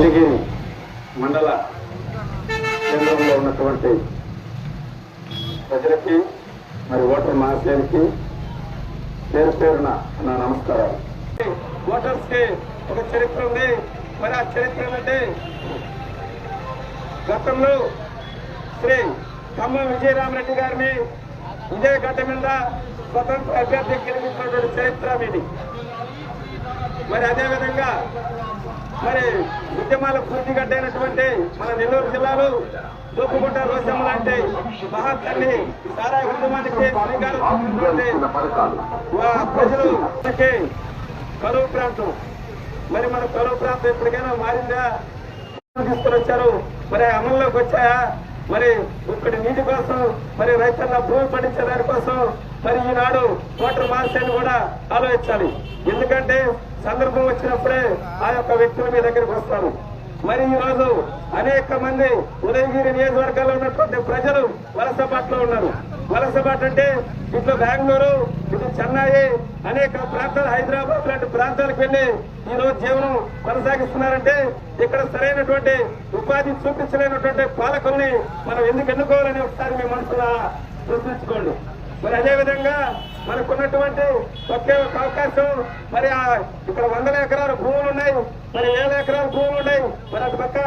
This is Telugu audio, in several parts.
కలిగిరి మండల కేంద్రంలో ఉన్నటువంటి ప్రజలకి మరి ఓటర్ మహాశయానికి పేరు పేరున నా నమస్కారాలు. ఓటర్స్కి ఒక చరిత్ర ఉంది. మరి ఆ చరిత్ర ఏంటంటే గతంలో శ్రీ ఖమ్మం విజయరామరెడ్డి గారిని ఇదే గడ్డ మీద స్వతంత్ర అభ్యర్థి గెలిపించినటువంటి చరిత్ర మీది. మరి అదేవిధంగా మరి ఉద్యమాల పూర్తి గడ్డైనటువంటి మన నెల్లూరు జిల్లాలో దూపుకుంట రోషం లాంటి మహాత్మని సారా ఉద్యమానికి శ్రీకారం వా ప్రజలు మనకి కరువు ప్రాంతం. మరి మన కరువు ప్రాంతం ఎప్పటికైనా మారిందా? తీసుకుని వచ్చారు. మరి అమల్లోకి వచ్చాయా? మరి ఇక్కడ నీటి కోసం మరి రైతన్న భూమి పండించే దానికోసం మరి ఈనాడు ఓటర్ మార్చాన్ని కూడా ఆలోచించాలి. ఎందుకంటే సందర్భం వచ్చినప్పుడే ఆ యొక్క వ్యక్తులు మీ దగ్గరికి వస్తారు. మరి ఈ రోజు అనేక మంది ఉదయగిరి నియోజకవర్గాల్లో ఉన్నటువంటి ప్రజలు వలస బాటలో ఉన్నారు. వలస బాట అంటే ఇటు బెంగళూరు ఇటు చెన్నై అనేక ప్రాంతాలు హైదరాబాద్ లాంటి ప్రాంతాలకు వెళ్ళి ఈ రోజు జీవనం కొనసాగిస్తున్నారంటే ఇక్కడ సరైనటువంటి ఉపాధి చూపించలేనటువంటి పాలకుల్ని మనం ఎందుకు ఎన్నుకోవాలని ఒకసారి మీ మనసులో ప్రశ్నించుకోండి మరి అదే విధంగా మనకున్నటువంటి ఒకే ఒక అవకాశం. మరి ఇక్కడ వందల ఎకరాల భూములు ఉన్నాయి. మరి వేల ఎకరాల భూములు ఉన్నాయి. మరి అటు పక్క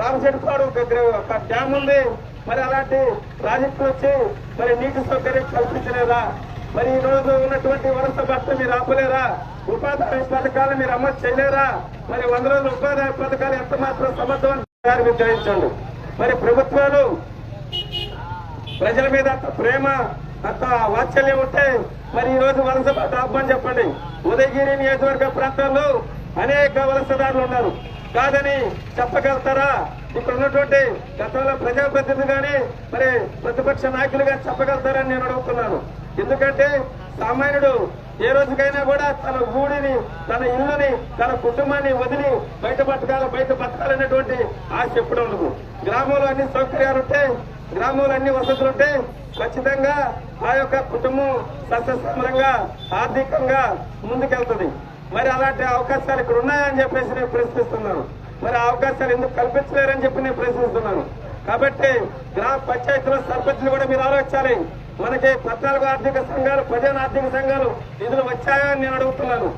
రామచెట్టుపాడు ఒక ఒక డ్యామ్ ఉంది. మరి అలాంటి ప్రాజెక్టులు వచ్చి మరి నీటి సౌకర్యం కల్పించలేదా? మరి ఈ రోజు ఉన్నటువంటి వరుస భర్త మీరు ఆపలేరా? ఉపాధి హామీ పథకాలు మీరు అమలు చేయలేరా? మరి వంద రోజుల ఉపాధి హామీ పథకాలు ఎంత మాత్రం సమర్థవంతంగా మీరు మరి ప్రభుత్వాలు ప్రజల మీద ప్రేమ అంత వాత్సల్యం ఉంటే మరి ఈ రోజు వలస ఆపమని చెప్పండి. ఉదయగిరి నియోజకవర్గ ప్రాంతాల్లో అనేక వలసదారులు ఉన్నారు. కాదని చెప్పగలుగుతారా? ఇక్కడ ఉన్నటువంటి గతంలో ప్రజాప్రతినిధులు కానీ మరి ప్రతిపక్ష నాయకులు కానీ చెప్పగలుగుతారని నేను అడుగుతున్నాను. ఎందుకంటే సామాన్యుడు ఏ రోజుకైనా కూడా తన ఊడిని తన ఇల్లుని తన కుటుంబాన్ని వదిలి బయట బతకాలి బయట బతకాలనేటువంటి ఆశ ఎప్పుడు ఉండదు. గ్రామంలో అన్ని సౌకర్యాలు ఉంటే గ్రామంలో అన్ని వసతులు ఉంటే ఖచ్చితంగా ఆ యొక్క కుటుంబం సస్యసమరంగా ఆర్థికంగా ముందుకెళ్తుంది. మరి అలాంటి అవకాశాలు ఇక్కడ ఉన్నాయని చెప్పేసి నేను ప్రశ్నిస్తున్నాను. మరి అవకాశాలు ఎందుకు కల్పించలేరని చెప్పి నేను ప్రశ్నిస్తున్నాను. కాబట్టి గ్రామ పంచాయతీలో సర్పంచ్లు కూడా మీరు ఆలోచించాలి. మనకి పద్నాలుగు ఆర్థిక సంఘాలు పదిహేను ఆర్థిక సంఘాలు నిధులు వచ్చాయా అని నేను అడుగుతున్నాను.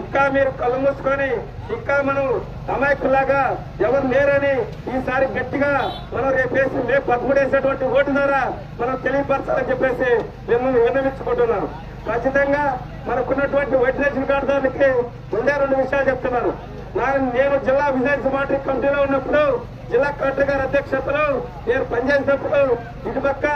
ఇంకా మీరు కళ్ళు మూసుకొని ఇంకా మనం అమాయకులాగా ఎవరు లేరని ఈసారి గట్టిగా మనం రేపేసి మే పదమూడేసినటువంటి ఓటు ద్వారా మనం తెలియపరచాలని చెప్పేసి మిమ్మల్ని విన్నవించుకుంటున్నాం ఖచ్చితంగా మనకున్నటువంటి వైట్ కార్డుదారులకి రెండే రెండు విషయాలు చెప్తున్నాను. నేను జిల్లా విజిలెన్స్ మాటరీ కమిటీలో ఉన్నప్పుడు జిల్లా కలెక్టర్ గారి అధ్యక్షతలో నేను పనిచేసినప్పుడు ఇటుపక్క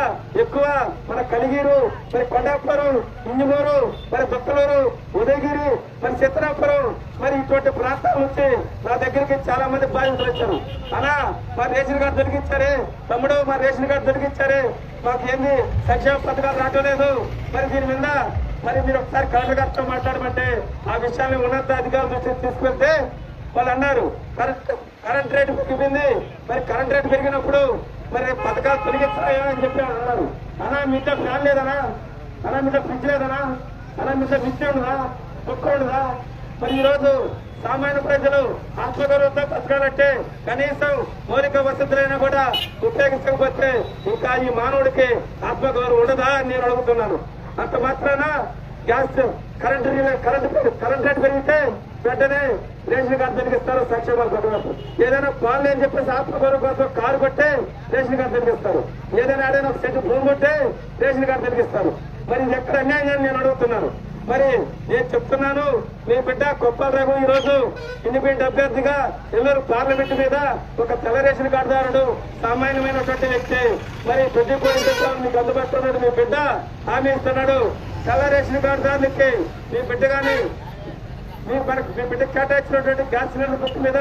ఎక్కువ మన కలిగిరు మరి కొండాపురం ఇంజమూరు మరి బొక్కలూరు ఉదయగిరి మరి చిత్రాపురం మరి ఇటువంటి ప్రాంతాల నుంచి నా దగ్గరికి చాలా మంది బాధితులు వచ్చారు. అలా మా రేషన్ కార్డు దొరికించారే తమ్ముడు మా రేషన్ కార్డు దొరికించారే మాకు ఏంది సంక్షేమ పథకాలు రావటం లేదు. మరి దీని మీద మరి మీరు ఒకసారి కలెక్టర్ గారితో మాట్లాడమంటే ఆ విషయాన్ని ఉన్నత అధికారుల దృష్టికి తీసుకెళ్తే వాళ్ళు అన్నారు కరెంట్ కరెంట్ రేటు పెరిగింది. మరి కరెంట్ రేటు పెరిగినప్పుడు మరి పథకాలు తొలగిస్తాయా అని చెప్పి అన్నారు. అన్నా మీతో ఫ్యాన్ లేదనా అన్నా మీతో ఫ్రిడ్జ్ లేదనా అన్నా మీతో మిక్సీ ఉండదా కుక్క ఉండదా మరి ఈరోజు రోజు సామాన్య ప్రజలు ఆత్మగౌరవంతో బతకాలంటే కనీసం మౌలిక వసతులైనా కూడా ఉపయోగించకపోతే ఇంకా ఈ మానవుడికి ఆత్మగౌరవం ఉండదా అని నేను అడుగుతున్నాను. అంత మాత్రాన? Gas current current current rate పెరిగితే వెంటనే రేషన్ కార్డు తొలగిస్తారు సంక్షేమ పథకాలు ఏదైనా పాలు అని చెప్పేసి ఆత్మగౌరవ కోసం కారు కొట్టే రేషన్ కార్డు తొలగిస్తారు ఏదైనా ఆడైనా ఒక సెంటు భూమి కొట్టే రేషన్ కార్డు తొలగిస్తారు మరి ఇది ఎక్కడ అన్యాయం నేను అడుగుతున్నాను. మరి నేను చెప్తున్నాను మీ బిడ్డ కొప్పల రఘు ఈ రోజు ఇండిపెండెంట్ అభ్యర్థిగా ఎల్లూరు పార్లమెంట్ మీద ఒక తెల్ల రేషన్ కార్డుదారుడు సామాన్యమైనటువంటి వ్యక్తి. మరి ట్వంటీ మీకు అందుబాటులో మీ బిడ్డ హామీ ఇస్తున్నాడు. తెల్ల రేషన్ కార్డుదారులకి మీ బిడ్డ కానీ మీ మనకు మీ బిడ్డ కేటాయించినటువంటి గ్యాస్ సిలిండర్ బుక్ మీద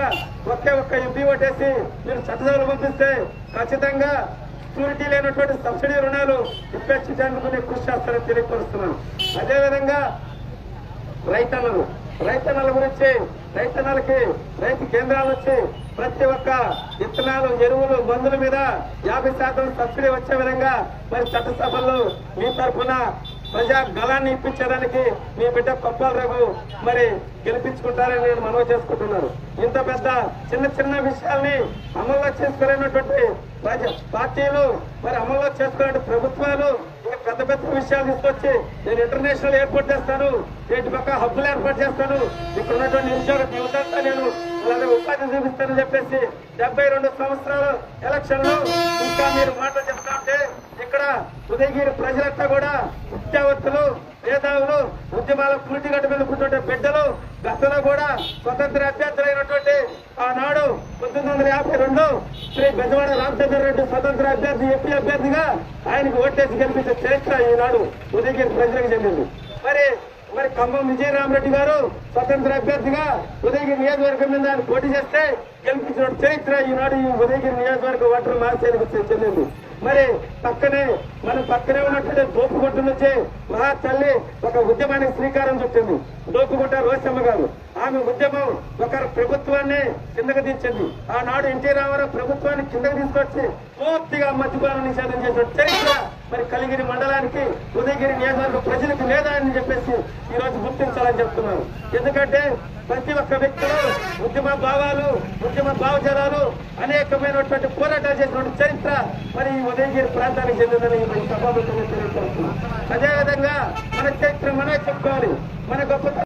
ఒకే ఒక్క ఎంపీ ఓటేసి మీరు చట్టసభలు పంపిస్తే ఖచ్చితంగా సెక్యూరిటీ లేనటువంటి సబ్సిడీ రుణాలు ఇప్పించడానికి నేను కృషి చేస్తానని తెలియపరుస్తున్నాను అదేవిధంగా రైతన్నలు రైతన్నల గురించి రైతన్నలకి రైతు కేంద్రాలు వచ్చి ప్రతి ఒక్క విత్తనాలు ఎరువులు మందుల మీద యాభై శాతం సబ్సిడీ వచ్చే విధంగా మరి చట్టసభల్లో మీ తరఫున ప్రజా గళాన్ని ఇప్పించడానికి మీ బిడ్డ కొప్పల రఘు మరి గెలిపించుకుంటారని నేను మనవి చేసుకుంటున్నాను. ఇంత పెద్ద చిన్న చిన్న విషయాల్ని అమల్లో చేసుకునేటువంటి పార్టీలు మరి అమల్లో చేసుకునే ప్రభుత్వాలు పెద్ద పెద్ద విషయాలు తీసుకొచ్చి నేను ఇంటర్నేషనల్ ఎయిర్పోర్ట్ చేస్తాను ఇటు పక్క హబ్బులు ఏర్పాటు చేస్తాను. ఇక్కడ ఉన్నటువంటి నిరుద్యోగ యువతంతా నేను అలాగే ఉపాధి చూపిస్తానని చెప్పేసి డెబ్బై రెండు సంవత్సరాలు ఎలక్షన్లో ఇంకా మీరు మాటలు చెప్తా ఉంటే ఇక్కడ ఉదయగిరి ప్రజలంతా కూడా విద్యావంతులు మేధావులు ఉద్యమాల పూర్తిగట్టు మీద కూర్చుంటే బిడ్డలు గతంలో కూడా స్వతంత్ర అభ్యర్థులైనటువంటి ఆనాడు పంతొమ్మిది వందల యాభై రెండు శ్రీ బెజవాడ రామచంద్ర రెడ్డి స్వతంత్ర అభ్యర్థి ఎంపీ అభ్యర్థిగా ఆయనకు ఓటేసి గెలిపించే చరిత్ర ఈనాడు ఉదయగిరి ప్రజలకు చెందింది. మరి మరి ఖమ్మం విజయరామరెడ్డి గారు స్వతంత్ర అభ్యర్థిగా ఉదయగిరి నియోజకవర్గం మీద ఆయన పోటీ చేస్తే గెలిపించిన చరిత్ర ఈనాడు ఈ ఉదయగిరి నియోజకవర్గ ఓటర్ మార్చేందుకు చెందింది. మరి పక్కనే మన పక్కనే ఉన్నటువంటి దోపుగుట్ట నుంచి మహా తల్లి ఒక ఉద్యమానికి శ్రీకారం చుట్టింది. దోపుగుట్ట రోసమ్మ గారు. ఆమె ఉద్యమం ఒక ప్రభుత్వాన్ని కిందకు దించింది. ఆనాడు ఎన్టీ రామారావు ప్రభుత్వాన్ని కిందకు తీసుకొచ్చి పూర్తిగా మద్యపాన నిషేధం చేసిన చరిత్ర మరి కలిగిరి మండలానికి ఉదయగిరి నియోజకవర్గ ప్రజలకు లేదా అని చెప్పేసి ఈ రోజు గుర్తించాలని చెప్తున్నాను. ఎందుకంటే ప్రతి ఒక్క వ్యక్తులు ఉద్యమ భావాలు ఉద్యమ భావజాలాలు అనేకమైనటువంటి పోరాటాలు చేసినటువంటి చరిత్ర మరి ఈ ఉదయగిరి ప్రాంతానికి చెందిందని ఈ సభాముఖంగా అదేవిధంగా మన చరిత్ర మనమే చెప్పుకోవాలి. మన గొప్పతనం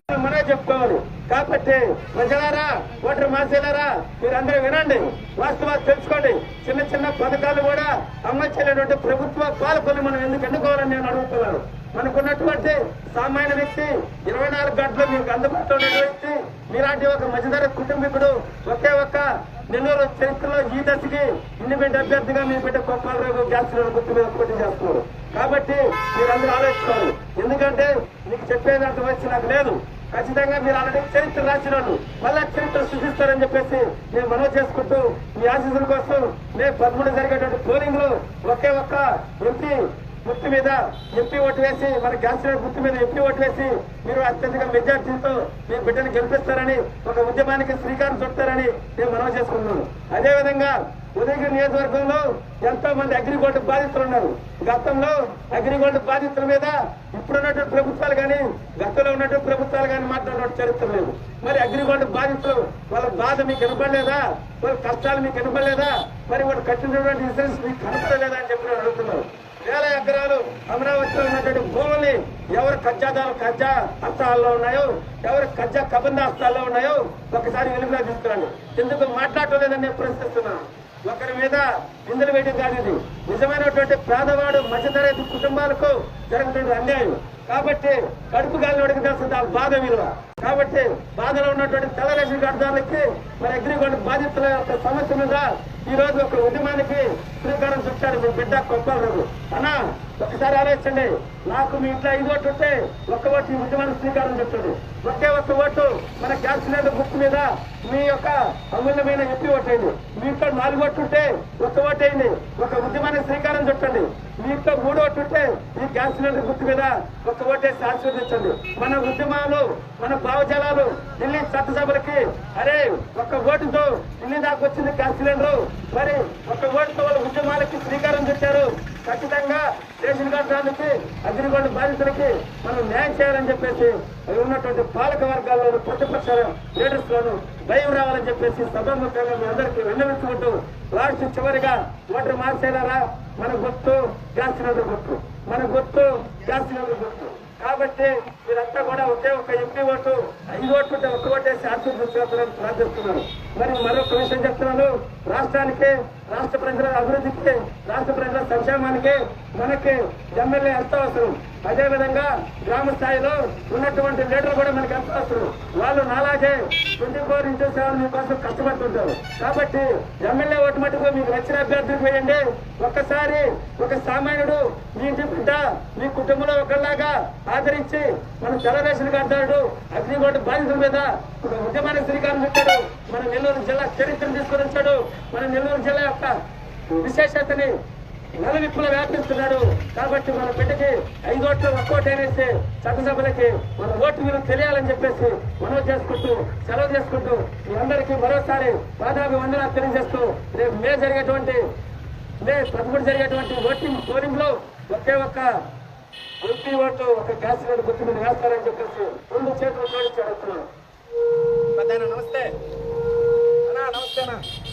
మనమే చెప్పుకోవాలి కాబట్టి ప్రజలారా ఓటర్ మాసేలారా మీరందరూ వినండి. వాస్తవాలు తెలుసుకోండి. చిన్న చిన్న పథకాలు కూడా అమలు చేయలేటువంటి ప్రభుత్వ పాలకులు మనం ఎందుకు ఎన్నుకోవాలని నేను అడుగుతున్నాను. మనకున్నటువంటి సామాన్య వ్యక్తి ఇరవై నాలుగు గంటలు మీకు అందుబాటులో ఉన్న వ్యక్తి మీలాంటి ఒక మధ్యధర కుటుంబీకుడు ఒకే ఒక్క నెల్లూరు చరిత్రలో ఈ దశకి ఇండిపెండెంట్ అభ్యర్థిగా మీ బిడ్డ గోపాలరావు గ్యాస్ గుర్తు మీద పోటీ చేస్తున్నారు. కాబట్టి మీరందరూ ఆలోచించుకోవాలి ఎందుకంటే మీకు చెప్పేది అంత నాకు లేదు. ఖచ్చితంగా మీరు ఆల్రెడీ చరిత్ర రాసిన వాళ్ళు మళ్ళా చరిత్ర సృష్టిస్తారని చెప్పేసి నేను మనవి చేసుకుంటూ మీ ఆశీస్సుల కోసం మే పదమూడు జరిగేటువంటి పోలింగ్లో ఒకే ఒక్క ఎంపీ గుర్తు మీద ఎంపీ ఓటు వేసి మన గ్యాస్ గుర్తు మీద ఎంపీ ఓటు వేసి మీరు అత్యధిక మెజార్టీతో మీ బిడ్డను గెలిపిస్తారని ఒక ఉద్యమానికి శ్రీకారం చుట్టారని నేను మనవి చేసుకున్నాను అదేవిధంగా ఉదయగిరి నియోజకవర్గంలో ఎంతో మంది అగ్రిగోల్డ్ బాధితులు ఉన్నారు గతంలో అగ్రిగోల్డ్ బాధితుల మీద ఇప్పుడున్నటువంటి ప్రభుత్వాలు కానీ గతంలో ఉన్నటువంటి ప్రభుత్వాలు కానీ మాట్లాడిన చరిత్ర లేదు. మరి అగ్రిగోల్డ్ బాధితులు వాళ్ళ బాధ మీకు వినపడలేదా? వాళ్ళ కష్టాలు మీకు వినపడలేదా? మరి వాళ్ళు కట్టినటువంటి ఇన్సూరెన్స్ మీకు కనపడలేదా అని చెప్పి అడుగుతున్నారు. వేల ఎకరాలు అమరావతిలో ఉన్నటువంటి భూముల్ని ఎవరు కబ్జాదారు కజ్జా హస్తాల్లో ఉన్నాయో ఎవరు కజ్జా కబంద హస్తాల్లో ఉన్నాయో ఒకసారి వెలుగులో తీసుకురండి. ఎందుకు మాట్లాడలేదని నేను ప్రశ్నిస్తున్నాను ఒకరి మీద నిందలు వేయడం కాదు నిజమైనటువంటి పేదవాడు మధ్యతరగతి కుటుంబాలకు జరుగుతున్న అన్యాయం. కాబట్టి కడుపు గాలి అడిగి బాధ విలువ. కాబట్టి బాధలో ఉన్నటువంటి తెల్లరేషన్ కార్డుదారులకి మరి అగ్రిగోల్డ్ బాధితుల యొక్క సమస్య మీద ఈ రోజు ఒక ఉద్యమానికి శ్రీకారం చుట్టారు. మీ బిడ్డ కొప్పాలరావు అన్నా ఒకసారి ఆలోచించండి. నాకు మీ ఇంట్లో ఐదు ఓట్లు ఉంటే ఒక్క ఓటు ఈ ఉద్యమానికి శ్రీకారం చుట్టాడు. ఒకే ఒక్క ఓటు మన గ్యాస్ సిలిండర్ బుక్ మీద మీ యొక్క అమూల్యమైన ఎంపీ ఓటు అయింది. మీ ఇంట్లో నాలుగు ఓట్లు ఉంటే ఒక్క ఓటు చేయండి ఒక ఉద్యమానికి శ్రీకారం చుట్టండి. మీతో మూడో ఉంటే ఈ గ్యాస్ సిలిండర్ గుర్తు మీద ఒక ఓటేసి ఆశీర్వదించండి మన ఉద్యమాలు మన భావజాలాలు ఢిల్లీ చట్టసభలకి అరే ఒక్క ఓటుతో ఢిల్లీ దాకా వచ్చింది గ్యాస్ సిలిండర్. మరి ఒక్క ఓటుతో వాళ్ళ ఉద్యమాలకి శ్రీకారం చుట్టారు. ఖచ్చితంగా రేషన్ కార్డులకి అగ్రిగోల్డ్ బాధితులకి మనం న్యాయం చేయాలని చెప్పేసి ఉన్నటువంటి పాలక వర్గాల్లోనూ ప్రతిపక్ష లీడర్స్ భయం రావాలని చెప్పేసి సభాముఖంగా మీ అందరికీ విన్నవించుకుంటూ లాస్ట్ చివరిగా ఓటర్ మార్చేలారా? మన గుర్తు గ్యాస్ సిలిండర్ గుర్తు. మన గుర్తు గ్యాస్ సిలిండర్ గుర్తు. కాబట్టి మీరంతా కూడా ఒకే ఒక ఎంపీ ఓటు ఐదు ఓట్లు ఉంటే ఒక్క ఓటేసి ఆశీర్వదించాలని ప్రార్థిస్తున్నాను. మరి మరొక విషయం చెప్తున్నాను. రాష్ట్రానికి రాష్ట్ర ప్రజల అభివృద్ధికి రాష్ట్ర ప్రజల సంక్షేమానికి మనకి ఎమ్మెల్యే ఎంత అవసరం. అదేవిధంగా గ్రామ స్థాయిలో ఉన్నటువంటి లీడర్లు కూడా మనకి ఎంత అవసరం. వాళ్ళు నాలాగే ట్వంటీ ఫోర్ ఇంటూ సెవెన్ మీకోసం కష్టపడుతుంటారు. కాబట్టి ఎమ్మెల్యే ఓటు మటుకు మీకు నచ్చిన అభ్యర్థులకు వేయండి. ఒక్కసారి ఒక సామాన్యుడు మీ ఇంటి బిడ్డ మీ కుటుంబంలో ఒకళ్ళలాగా ఆదరించి మన తెల్లరేషన్ కడతాడు అగ్నిగోటు బాధితుల మీద ఉద్యమానికి శ్రీకారం చుట్టాడు. మన నెల్లూరు జిల్లా చరిత్రను తీసుకొని వచ్చాడు మన నెల్లూరు జిల్లా యొక్క విశేషతని నలువిప్పుల వ్యాపిస్తున్నాడు. కాబట్టి మన బిడ్డకి ఐదు ఓట్లు ఒక్కోటి అనేసి చట్టసభలకి మన ఓటు విలువ తెలియాలని చెప్పేసి మనవి చేసుకుంటూ సెలవు చేసుకుంటూ మీ అందరికీ మరోసారి పాదాభి వందనాలు తెలియజేస్తూ రేపు మే జరిగేటువంటి మే పదమూడు జరిగేటువంటి ఓటింగ్ పోలింగ్లో ఒకే ఒక్క ఎంపీ ఓటు ఒక గ్యాస్ సిలిండర్ గుర్తు మీద వేస్తారని చెప్పేసి రెండు చేతులు జోడించి అడుగుతున్నాను. నమస్తే. Başkan'a.